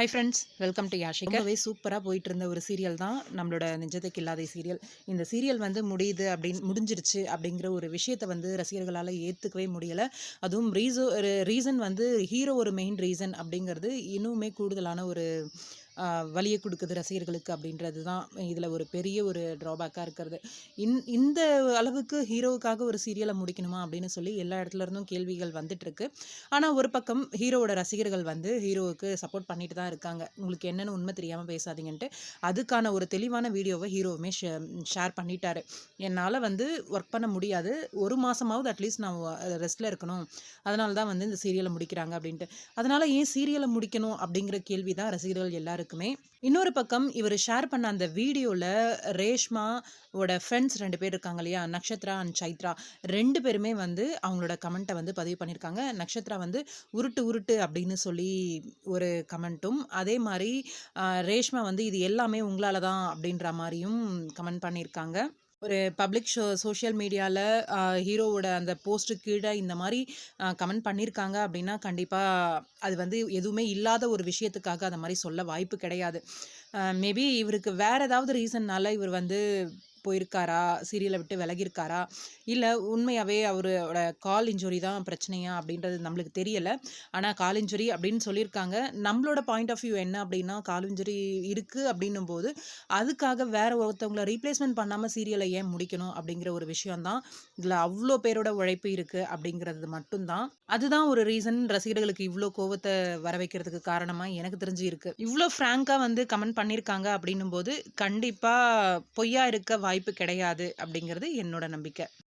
Hi friends welcome to Yashika ரொம்பவே சூப்பராக போயிட்டு இருந்த ஒரு சீரியல் தான் நம்மளோட நிஜத்துக்கு இல்லாத சீரியல் இந்த சீரியல் வந்து முடியுது அப்படின்னு முடிஞ்சிருச்சு அப்படிங்கிற ஒரு விஷயத்தை வந்து ரசிகர்களால் ஏற்றுக்கவே முடியலை. அதுவும் ரீசோ ரீசன் வந்து ஹீரோ ஒரு மெயின் ரீசன் அப்படிங்கிறது இன்னுமே கூடுதலான ஒரு வழியை கொடுக்குது ரசிகர்களுக்கு அப்படின்றது தான் இதில் ஒரு பெரிய ஒரு ட்ராபேக்காக இருக்கிறது. இந் இந்த அளவுக்கு ஹீரோவுக்காக ஒரு சீரியலை முடிக்கணுமா அப்படின்னு சொல்லி எல்லா இடத்துல இருந்தும் கேள்விகள் வந்துட்டுருக்கு. ஆனால் ஒரு பக்கம் ஹீரோவோட ரசிகர்கள் வந்து ஹீரோவுக்கு சப்போர்ட் பண்ணிட்டு தான் இருக்காங்க. உங்களுக்கு என்னென்னு உண்மை தெரியாமல் பேசாதீங்கன்ட்டு அதுக்கான ஒரு தெளிவான வீடியோவை ஹீரோவுமே ஷேர் பண்ணிட்டாரு. என்னால் வந்து ஒர்க் பண்ண முடியாது. ஒரு மாதமாவது அட்லீஸ்ட் நான் ரெஸ்ட்டில் இருக்கணும். அதனால தான் வந்து இந்த சீரியலை முடிக்கிறாங்க அப்படின்ட்டு. அதனால் ஏன் சீரியலை முடிக்கணும் அப்படிங்கிற கேள்வி தான் ரசிகர்கள் எல்லாருக்கும் இருக்குமே இன்னொரு பக்கம் இவர் ஷேர் பண்ண அந்த வீடியோவில் ரேஷ்மாவோட ஃப்ரெண்ட்ஸ் ரெண்டு பேர் இருக்காங்க இல்லையா? நக்ஷத்ரா அண்ட் சைத்ரா. ரெண்டு பேருமே வந்து அவங்களோட கமெண்ட்டை வந்து பதிவு பண்ணியிருக்காங்க நக்ஷத்ரா வந்து உருட்டு உருட்டு அப்படின்னு சொல்லி ஒரு கமெண்ட்டும் அதே மாதிரி ரேஷ்மா வந்து இது எல்லாமே உங்களால் தான் அப்படின்ற மாதிரியும் கமெண்ட் பண்ணியிருக்காங்க ஒரு பப்ளிக் ஷோ சோஷியல் மீடியாவில் ஹீரோவோட அந்த போஸ்ட்டு கீழே இந்த மாதிரி கமெண்ட் பண்ணியிருக்காங்க அப்படின்னா கண்டிப்பாக அது வந்து எதுவுமே இல்லாத ஒரு விஷயத்துக்காக அந்த மாதிரி சொல்ல வாய்ப்பு கிடையாது. மேபி இவருக்கு வேறு ஏதாவது ரீசன்னால் இவர் வந்து போயிருக்காரா? சீரியலை விட்டு விலகியிருக்காரா? இல்லை உண்மையாகவே அவரோட கால் இன்ஜுரி தான் பிரச்சனையா? அப்படின்றது நம்மளுக்கு தெரியலை. ஆனால் கால் இன்ஜுரி அப்படின்னு சொல்லியிருக்காங்க. நம்மளோட பாயிண்ட் ஆஃப் வியூ என்ன அப்படின்னா கால் இன்ஜுரி இருக்குது அப்படின்னும் போது அதுக்காக வேற ஒருத்தவங்களை ரீப்ளேஸ்மெண்ட் பண்ணாமல் சீரியலை ஏன் முடிக்கணும் அப்படிங்கிற ஒரு விஷயம் தான் இதில் அவ்வளோ பேரோட உழைப்பு இருக்குது அப்படிங்கிறது மட்டும்தான். அதுதான் ஒரு ரீசன் ரசிகர்களுக்கு இவ்வளோ கோவத்தை வர வைக்கிறதுக்கு காரணமாக எனக்கு தெரிஞ்சு இருக்குது இவ்வளோ ஃப்ராங்காக வந்து கமெண்ட் பண்ணியிருக்காங்க அப்படின்னும் போது கண்டிப்பாக பொய்யா இருக்க வாய்ப்பு கிடையாது அப்படிங்கிறது என்னோட நம்பிக்கை.